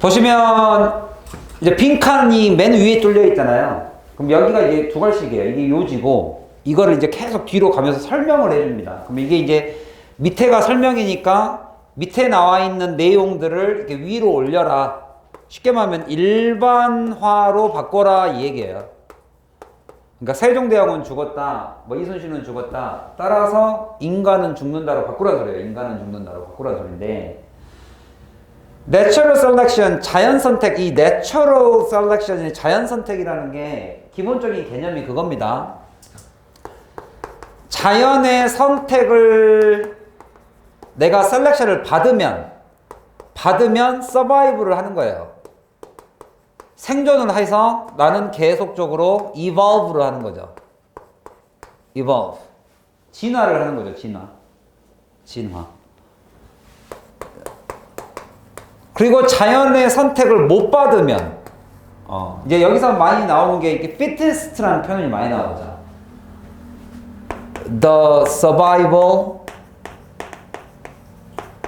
보시면 이제 빈 칸이 맨 위에 뚫려 있잖아요. 그럼 여기가 이제 두 갈씩이에요. 이게 요지고 이거를 이제 계속 뒤로 가면서 설명을 해줍니다. 그럼 이게 이제 밑에가 설명이니까 밑에 나와 있는 내용들을 이렇게 위로 올려라. 쉽게 말하면 일반화로 바꿔라 이 얘기예요. 그러니까 세종대왕은 죽었다, 뭐 이순신은 죽었다. 따라서 인간은 죽는다로 바꾸라 소리예요. 인간은 죽는다로 바꾸라 소리인데 내추럴 셀렉션 자연 선택 이 내추럴 셀렉션이 자연 선택이라는 게 기본적인 개념이 그겁니다. 자연의 선택을 내가 셀렉션을 받으면 받으면 서바이브를 하는 거예요. 생존을 해서 나는 계속적으로 evolve를 하는 거죠. evolve. 진화를 하는 거죠, 진화. 진화. 그리고 자연의 선택을 못 받으면, 어, 이제 여기서 많이 나오는 게 이렇게 fittest라는 표현이 많이 나오죠. The survival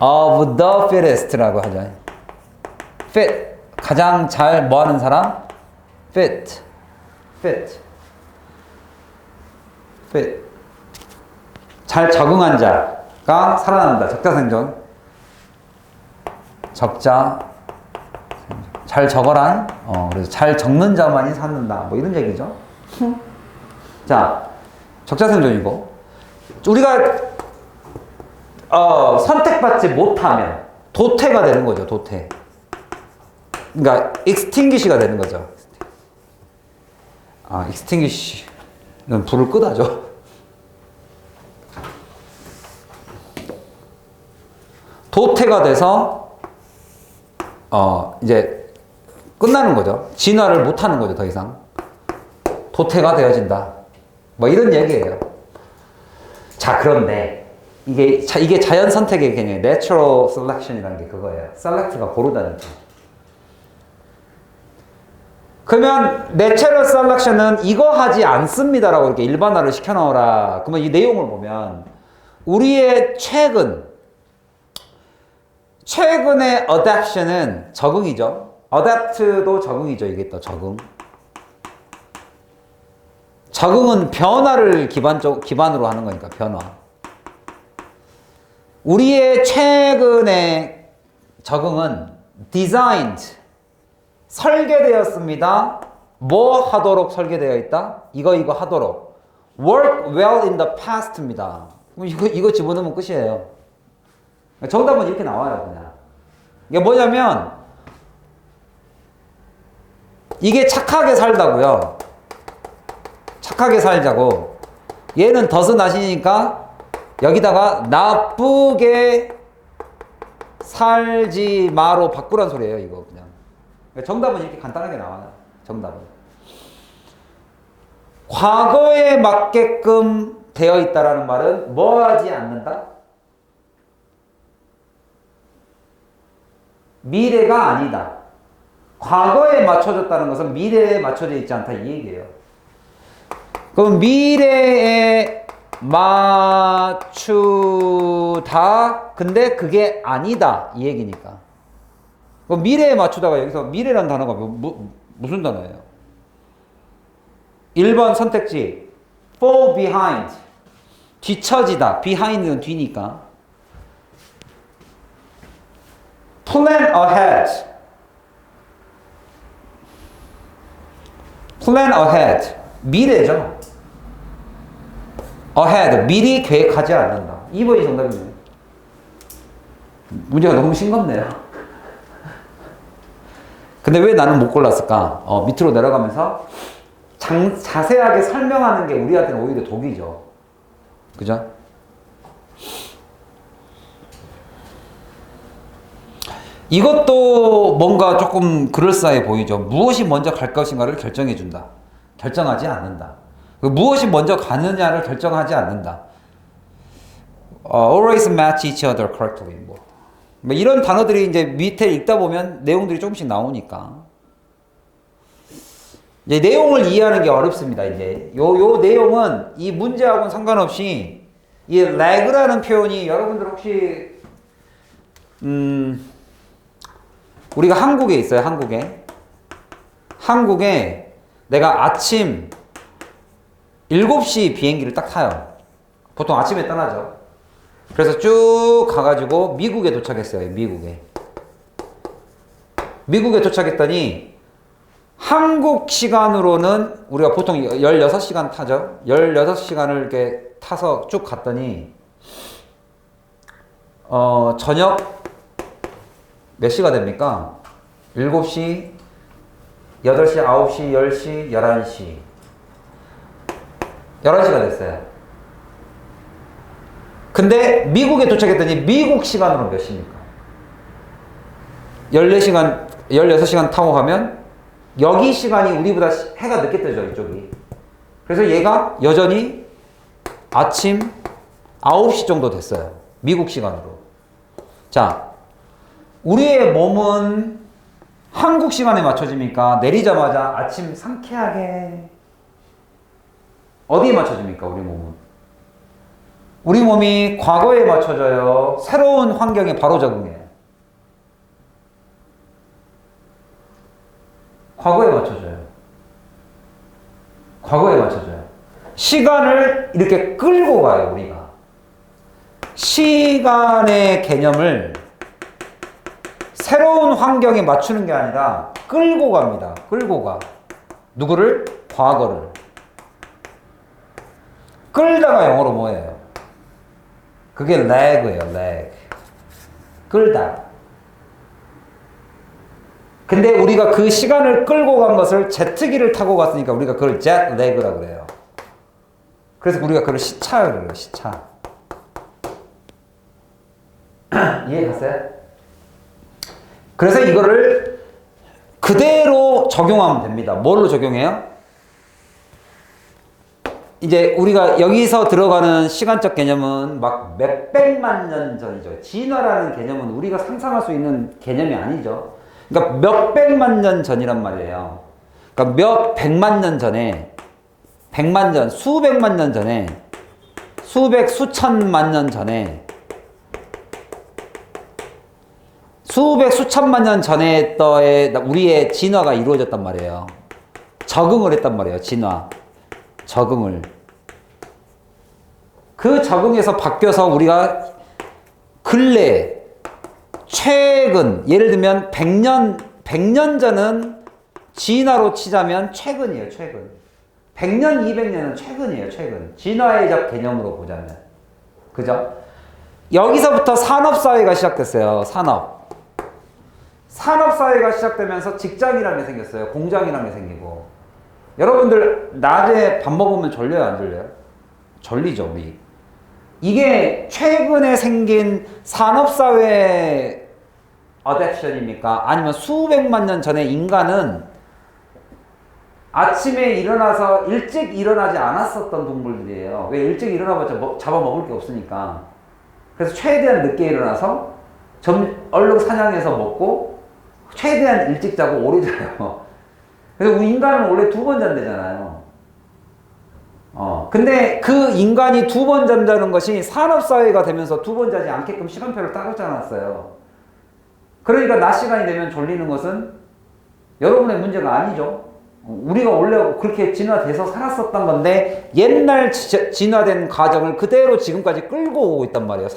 of the fittest라고 하죠. fit. 가장 잘 뭐 하는 사람? fit. fit. fit. 잘 적응한 자가 살아난다. 적자 생존. 적자. 잘 적어란. 어, 그래서 잘 적는 자만이 찾는다. 뭐 이런 얘기죠. 자, 적자 생존이고. 우리가 어, 선택받지 못하면 도태가 되는 거죠. 도태. 그러니까 extinguish가 되는 거죠. 아, extinguish는 불을 끄다죠. 도태가 돼서 어, 이제 끝나는 거죠. 진화를 못 하는 거죠, 더 이상. 도태가 되어진다. 뭐 이런 얘기예요. 자, 그런데 이게 자, 이게 자연 선택의 개념이에요. natural selection이라는 게 그거예요. select가 고르다는 거. 그러면 내추럴 셀렉션은 이거 하지 않습니다라고 이렇게 일반화를 시켜 놓으라. 그러면 이 내용을 보면 우리의 최근 최근의 adaption은 적응이죠. adapt도 적응이죠. 이게 또 적응. 적응은 변화를 기반적 기반으로 하는 거니까 변화. 우리의 최근의 적응은 designed 설계되었습니다. 뭐 하도록 설계되어 있다? 이거 이거 하도록. work well in the past입니다. 이거 이거 집어넣으면 끝이에요. 정답은 이렇게 나와요, 그냥. 이게 뭐냐면 이게 착하게 살다고요. 착하게 살자고. 얘는 덫은 나시니까 여기다가 나쁘게 살지 마로 바꾸란 소리예요, 이거 그냥. 정답은 이렇게 간단하게 나와요. 정답은. 과거에 맞게끔 되어 있다라는 말은 뭐 하지 않는다? 미래가 아니다. 과거에 맞춰졌다는 것은 미래에 맞춰져 있지 않다 이 얘기예요. 그럼 미래에 맞추다 근데 그게 아니다 이 얘기니까. 그럼 미래에 맞추다가 여기서 미래란 단어가 뭐, 뭐, 무슨 단어예요? 1번 선택지 fall behind 뒤처지다 behind는 뒤니까 plan ahead. Plan ahead. 미래죠. Ahead. 미리 계획하지 않는다. 2번이 정답이네요 문제가 너무 싱겁네요. 근데 왜 나는 못 골랐을까? 어, 밑으로 내려가면서 장, 자세하게 설명하는 게 우리한테는 오히려 독이죠. 그죠? 이것도 뭔가 조금 그럴싸해 보이죠. 무엇이 먼저 갈 것인가를 결정해 준다. 결정하지 않는다. 무엇이 먼저 가느냐를 결정하지 않는다. 어, always match each other correctly. 뭐. 뭐 이런 단어들이 이제 밑에 읽다 보면 내용들이 조금씩 나오니까. 이제 내용을 이해하는 게 어렵습니다. 이제 요, 요 내용은 이 문제하고는 상관없이 이 lag라는 표현이 여러분들 혹시 음 우리가 한국에 있어요, 한국에. 한국에 내가 아침 7시 비행기를 딱 타요. 보통 아침에 떠나죠. 그래서 쭉 가가지고 미국에 도착했어요, 미국에. 미국에 도착했더니 한국 시간으로는 우리가 보통 16시간 타죠. 16시간을 이렇게 타서 쭉 갔더니 어, 저녁 몇 시가 됩니까? 7시, 8시, 9시, 10시, 11시. 11시가 됐어요. 근데 미국에 도착했더니 미국 시간으로 몇 시입니까? 14시간, 16시간 타고 가면 여기 시간이 우리보다 시- 해가 늦게 뜨죠, 이쪽이. 그래서 얘가 여전히 아침 9시 정도 됐어요. 미국 시간으로. 자, 우리의 몸은 한국 시간에 맞춰집니까? 내리자마자 아침 상쾌하게 어디에 맞춰집니까? 우리 몸은 우리 몸이 과거에 맞춰져요. 새로운 환경에 바로 적응해요. 과거에 맞춰져요. 과거에 맞춰져요. 시간을 이렇게 끌고 가요, 우리가. 시간의 개념을 새로운 환경에 맞추는 게 아니라 끌고 갑니다. 끌고 가. 누구를? 과거를. 끌다가 영어로 뭐예요? 그게 lag예요, lag. 끌다. 근데 우리가 그 시간을 끌고 간 것을 제트기를 타고 갔으니까 우리가 그걸 jet lag라고 그래요. 그래서 우리가 그걸 시차라고 그래요, 시차. 이해 갔어요? 그래서 이거를 그대로 적용하면 됩니다. 뭘로 적용해요? 이제 우리가 여기서 들어가는 시간적 개념은 막 몇백만 년 전이죠. 진화라는 개념은 우리가 상상할 수 있는 개념이 아니죠. 그러니까 몇백만 년 전이란 말이에요. 그러니까 몇 백만 년 전에, 백만 년, 수백만 년 전에, 수백, 수천만 년 전에, 수백, 수천만 년 전에 떠의 우리의 진화가 이루어졌단 말이에요. 적응을 했단 말이에요. 진화. 적응을. 그 적응에서 바뀌어서 우리가 근래, 최근, 예를 들면 100년, 100년 전은 진화로 치자면 최근이에요, 최근. 100년, 200년은 최근이에요, 최근. 진화의적 개념으로 보자면. 그죠? 여기서부터 산업 사회가 시작됐어요, 산업. 산업사회가 시작되면서 직장이라는 게 생겼어요. 공장이라는 게 생기고. 여러분들, 낮에 밥 먹으면 졸려요, 안 졸려요? 졸리죠, 우리. 이게 최근에 생긴 산업사회 어댑션입니까? 아니면 수백만 년 전에 인간은 아침에 일어나서 일찍 일어나지 않았었던 동물들이에요. 왜 일찍 일어나봤자 뭐, 잡아먹을 게 없으니까. 그래서 최대한 늦게 일어나서 점, 얼른 사냥해서 먹고 최대한 일찍 자고 오래 자요. 그래서 우리 인간은 원래 두번 잔대잖아요. 어, 근데 그 인간이 두번 잔다는 것이 산업사회가 되면서 두 번 자지 않게끔 시간표를 따로 짜놨어요. 그러니까 낮 시간이 되면 졸리는 것은 여러분의 문제가 아니죠. 어, 우리가 원래 그렇게 진화돼서 살았었던 건데 옛날 지- 진화된 과정을 그대로 지금까지 끌고 오고 있단 말이에요.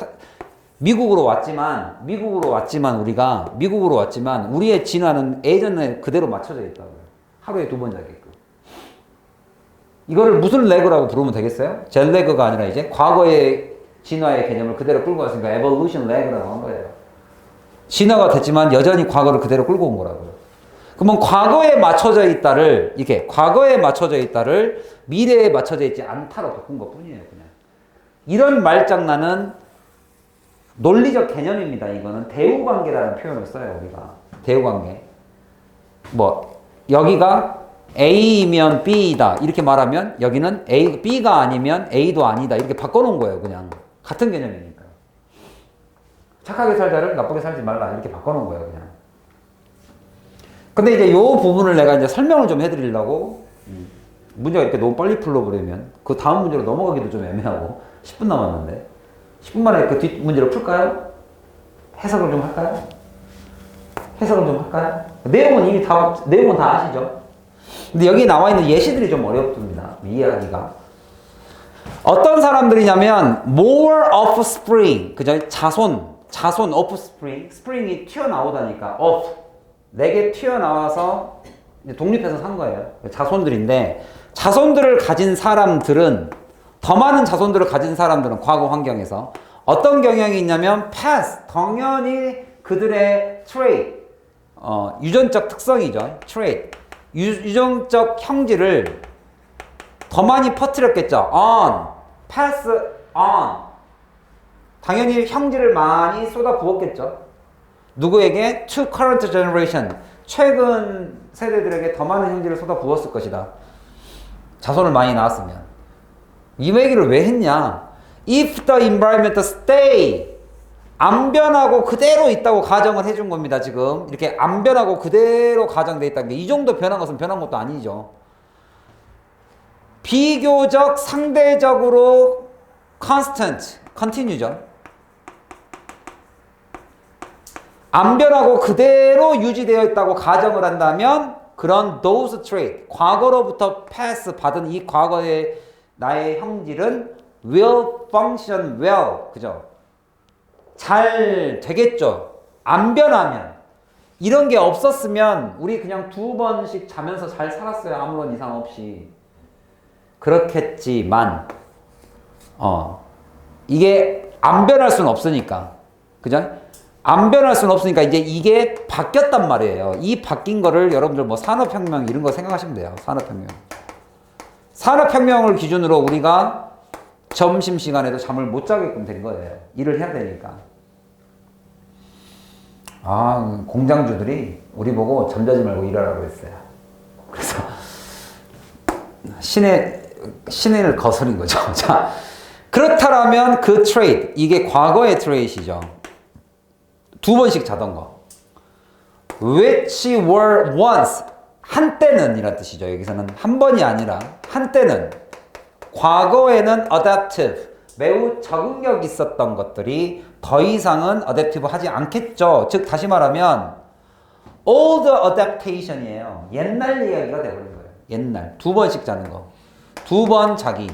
사- 미국으로 왔지만 미국으로 왔지만 우리가 미국으로 왔지만 우리의 진화는 예전에 그대로 맞춰져 있다고요. 하루에 두 번 자게끔. 이거를 무슨 레그라고 부르면 되겠어요? 젤 레그가 아니라 이제 과거의 진화의 개념을 그대로 끌고 왔으니까 evolution 레그라고 한 거예요. 진화가 됐지만 여전히 과거를 그대로 끌고 온 거라고요. 그러면 과거에 맞춰져 있다를 이게 과거에 맞춰져 있다를 미래에 맞춰져 있지 않다로 바꾼 것 뿐이에요, 그냥. 이런 말장난은 논리적 개념입니다. 이거는. 대우 관계라는 표현을 써요, 우리가. 대우 관계. 뭐 여기가 A이면 B이다. 이렇게 말하면 여기는 A, B가 아니면 A도 아니다. 이렇게 바꿔놓은 거예요 그냥. 같은 개념이니까. 착하게 살자를 나쁘게 살지 말라. 이렇게 바꿔놓은 거예요 그냥. 근데 이제 요 부분을 내가 이제 설명을 좀 해드리려고 음, 문제가 이렇게 너무 빨리 풀어버리면 그 다음 문제로 넘어가기도 좀 애매하고 10분 남았는데 10분 만에 그 뒷 문제를 풀까요? 해석을 좀 할까요? 해석을 좀 할까요? 내용은 이미 다 내용은 다 아시죠? 근데 여기 나와 있는 예시들이 좀 어렵습니다. 이해하기가. 어떤 사람들이냐면 more offspring 그죠? 자손 자손 offspring spring이 튀어나오다니까 off 내게 튀어나와서 독립해서 산 거예요. 자손들인데 자손들을 가진 사람들은 더 많은 자손들을 가진 사람들은 과거 환경에서 어떤 경향이 있냐면 pass 당연히 그들의 trait 어, 유전적 특성이죠. 유, 유전적 형질을 더 많이 퍼뜨렸겠죠. on, pass on. 당연히 형질을 많이 쏟아 부었겠죠. 누구에게? to current generation. 최근 세대들에게 더 많은 형질을 쏟아 부었을 것이다. 자손을 많이 낳았으면. 이 얘기를 왜 했냐? If the environment stay 안 변하고 그대로 있다고 가정을 해준 겁니다. 지금 이렇게 안 변하고 그대로 가정돼 있다는 게 이 정도 변한 것은 변한 것도 아니죠. 비교적 상대적으로 constant, continue죠. 안 변하고 그대로 유지되어 있다고 가정을 한다면 그런 those trait, 과거로부터 pass 받은 이 과거의 나의 형질은 will function well, 그죠? 잘 되겠죠. 안 변하면. 이런 게 없었으면 우리 그냥 두 번씩 자면서 잘 살았어요. 아무런 이상 없이. 그렇겠지만, 어, 이게 안 변할 수는 없으니까. 그죠? 안 변할 수는 없으니까 이제 이게 바뀌었단 말이에요. 이 바뀐 거를 여러분들 뭐 산업혁명 이런 거 생각하시면 돼요. 산업혁명. 산업혁명을 기준으로 우리가 점심시간에도 잠을 못 자게끔 된 거예요. 일을 해야 되니까. 아, 공장주들이 우리 보고 잠자지 말고 일하라고 했어요. 그래서 신의, 신을 거스린 거죠. 자, 그렇다면 그 트레이드, 이게 과거의 트레이드이죠. 두 번씩 자던 거. which were once 한때는 이란 뜻이죠. 여기서는 한 번이 아니라 한때는 과거에는 adaptive 매우 적응력 있었던 것들이 더 이상은 adaptive 하지 않겠죠. 즉 다시 말하면 old adaptation이에요. 옛날 이야기가 되버린 거예요. 옛날 두 번씩 자는 거, 두 번 자기,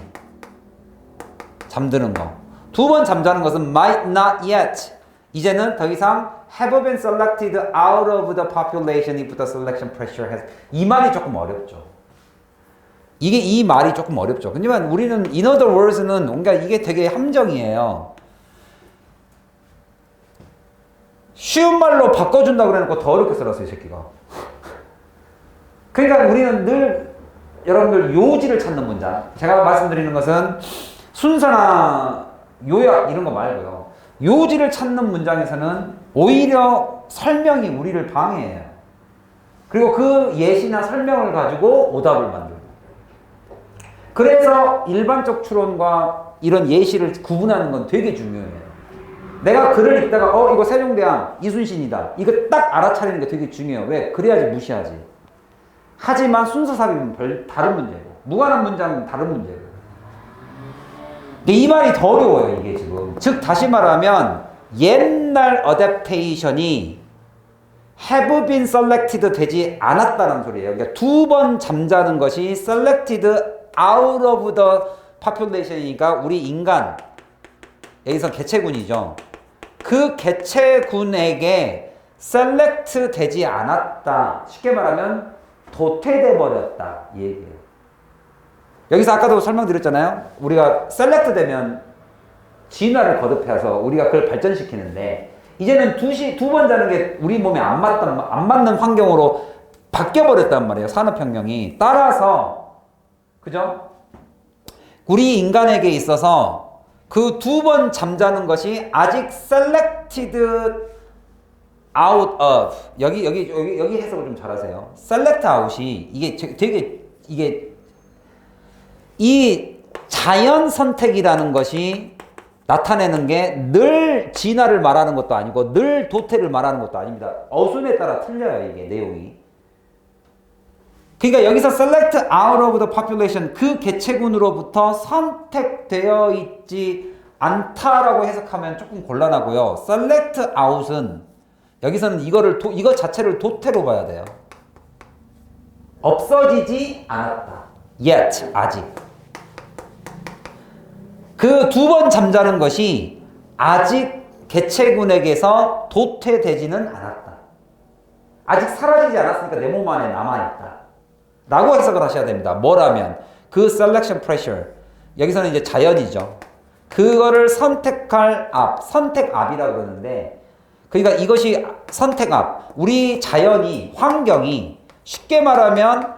잠드는 거, 두 번 잠자는 것은 might not yet 이제는 더 이상 have been selected out of the population if the selection pressure has 이 말이 조금 어렵죠. 이게 이 말이 조금 어렵죠. 하지만 우리는 in other words는 뭔가 이게 되게 함정이에요. 쉬운 말로 바꿔준다 그래놓고 더 어렵게 써놨어요, 이 새끼가. 그러니까 우리는 늘 여러분들 요지를 찾는 문장. 제가 말씀드리는 것은 순서나 요약 이런 거 말고요. 요지를 찾는 문장에서는 오히려 설명이 우리를 방해해요. 그리고 그 예시나 설명을 가지고 오답을 만들고. 그래서 일반적 추론과 이런 예시를 구분하는 건 되게 중요해요. 내가 글을 읽다가 어 이거 세종대왕 이순신이다. 이거 딱 알아차리는 게 되게 중요해요. 왜? 그래야지 무시하지. 하지만 순서 삽입은 별 다른 문제고 무관한 문장은 다른 문제고. 이 말이 더 어려워요 이게 지금. 즉 다시 말하면 옛날 어댑테이션이 have been selected 되지 않았다는 소리예요. 그러니까 두 번 잠자는 것이 selected out of the population이니까 우리 인간 여기서 개체군이죠. 그 개체군에게 select 되지 않았다. 쉽게 말하면 도태돼 버렸다. 이 얘기예요. 여기서 아까도 설명드렸잖아요. 우리가 select 되면 진화를 거듭해서 우리가 그걸 발전시키는데 이제는 두 번 자는 게 우리 몸에 안 맞단 안 맞는 환경으로 바뀌어 버렸단 말이에요. 산업 혁명이 따라서 그죠? 우리 인간에게 있어서 그 두 번 잠자는 것이 아직 selected out of 여기 여기 여기 여기 해석을 좀 잘하세요. select out이 이게 되게 이게 이 자연 선택이라는 것이 나타내는 게 늘 진화를 말하는 것도 아니고 늘 도태를 말하는 것도 아닙니다. 어순에 따라 틀려요, 이게 내용이. 그러니까 여기서 select out of the population 그 개체군으로부터 선택되어 있지 않다라고 해석하면 조금 곤란하고요. select out은 여기서는 이거를 도, 이거 자체를 도태로 봐야 돼요. 없어지지 않았다. yet 아직. 그 두 번 잠자는 것이 아직 개체군에게서 도태되지는 않았다. 아직 사라지지 않았으니까 내 몸 안에 남아있다. 라고 해석을 하셔야 됩니다. 뭐라면 그 selection pressure 여기서는 이제 자연이죠. 그거를 선택할 앞, 선택압이라고 그러는데 그러니까 이것이 선택압. 우리 자연이 환경이 쉽게 말하면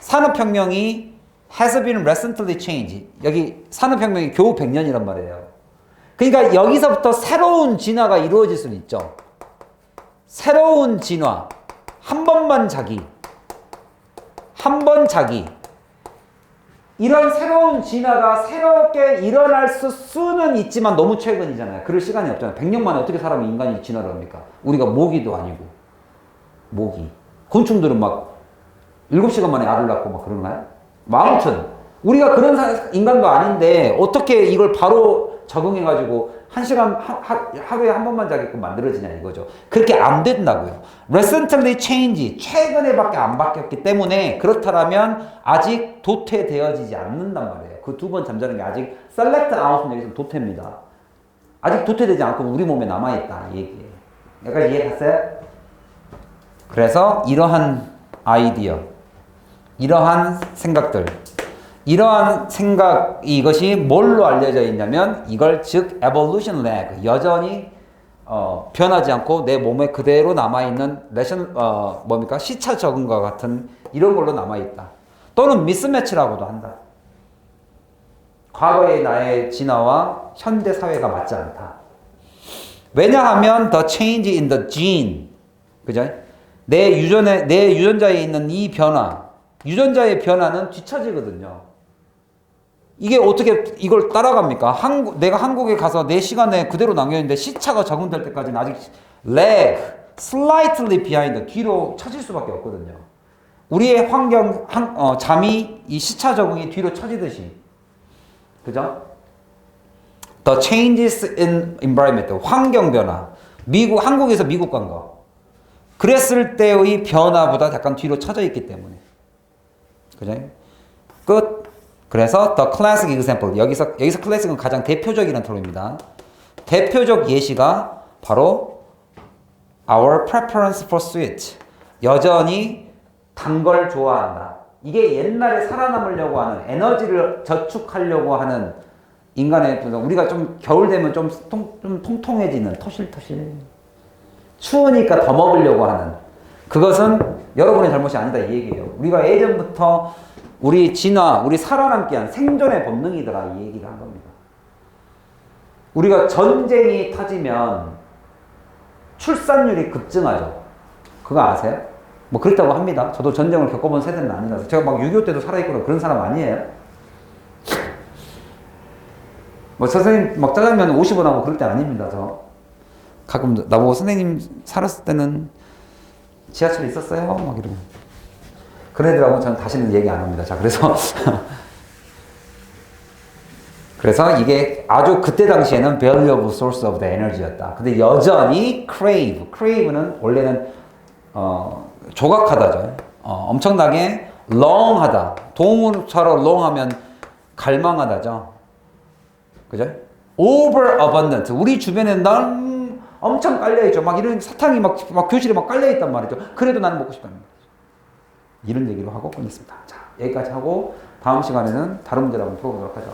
산업혁명이 has been recently changed. 여기 산업혁명이 겨우 100년이란 말이에요. 그러니까 여기서부터 새로운 진화가 이루어질 수는 있죠. 새로운 진화. 한 번만 자기. 한 번 자기. 이런 새로운 진화가 새롭게 일어날 수, 수는 있지만 너무 최근이잖아요. 그럴 시간이 없잖아요. 100년 만에 어떻게 사람이 인간이 진화를 합니까? 우리가 모기도 아니고. 모기. 곤충들은 막 7시간 만에 알을 낳고 막 그러나요? 뭐 아무튼 우리가 그런 사- 인간도 아닌데 어떻게 이걸 바로 적응해가지고 한 시간 하, 하, 하 루에 한 번만 자게끔 만들어지냐 이거죠. 그렇게 안 된다고요. recently change 최근에밖에 안 바뀌었기 때문에 그렇다면 아직 도태되어지지 않는단 말이에요. 그 두 번 잠자는 게 아직 select out은 여기서 도태입니다. 아직 도태되지 않고 우리 몸에 남아 있다 이 얘기예요. 여기까지 이해 갔어요? 그래서 이러한 아이디어, 이러한 생각들, 이러한 생각 이것이 뭘로 알려져 있냐면 이걸 즉 evolution lag 여전히 어, 변하지 않고 내 몸에 그대로 남아 있는 레션 어, 뭡니까 시차 적응과 같은 이런 걸로 남아 있다. 또는 미스매치라고도 한다. 과거의 나의 진화와 현대 사회가 맞지 않다. 왜냐하면 the change in the gene 그죠? 내 유전에 내 유전자에 있는 이 변화, 유전자의 변화는 뒤처지거든요. 이게 어떻게 이걸 따라갑니까? 한국 내가 한국에 가서 내 시간에 그대로 남겨 있는데 시차가 적응될 때까지는 아직 lag, slightly behind 뒤로 처질 수밖에 없거든요. 우리의 환경 한, 어, 잠이 이 시차 적응이 뒤로 처지듯이 그죠? The changes in environment 환경 변화 미국 한국에서 미국 간 거. 그랬을 때의 변화보다 약간 뒤로 처져 있기 때문에. 그죠? 끝. 그래서 the classic example 여기서 여기서 클래식은 가장 대표적이라는 term입니다. 대표적 예시가 바로 our preference for sweet. 여전히 단 걸 좋아한다. 이게 옛날에 살아남으려고 하는 에너지를 저축하려고 하는 인간의 분석. 우리가 좀 겨울 되면 좀, 통, 좀 통통해지는 토실토실. 추우니까 더 먹으려고 하는 그것은 여러분의 잘못이 아니다 이 얘기예요. 우리가 예전부터 우리 진화, 우리 살아남기 위한 생존의 본능이더라 이 얘기를 한 겁니다. 우리가 전쟁이 터지면 출산율이 급증하죠. 그거 아세요? 뭐 그렇다고 합니다. 저도 전쟁을 겪어본 세대는 아니라서 제가 막 6.25 때도 살아있거나 그런 사람 아니에요. 뭐 선생님 막 짜장면 50원 하고 그럴 때 아닙니다. 저 가끔 나보고 선생님 살았을 때는 지하철 있었어요? 막 이러고 그런 애들하고 저는 다시는 얘기 안 합니다. 자 그래서 그래서 이게 아주 그때 당시에는 valuable source of the energy였다. 근데 여전히 crave, crave는 원래는 어, 조각하다죠. 어, 엄청나게 long하다. 동물처럼 long하면 갈망하다죠. 그죠? overabundant. 우리 주변에 난 엄청 깔려있죠. 막 이런 사탕이 막, 막 교실에 막 깔려있단 말이죠. 그래도 나는 먹고 싶다는. 이런 얘기로 하고 끝냈습니다. 자, 여기까지 하고 다음 시간에는 다른 문제를 한번 풀어보도록 하죠.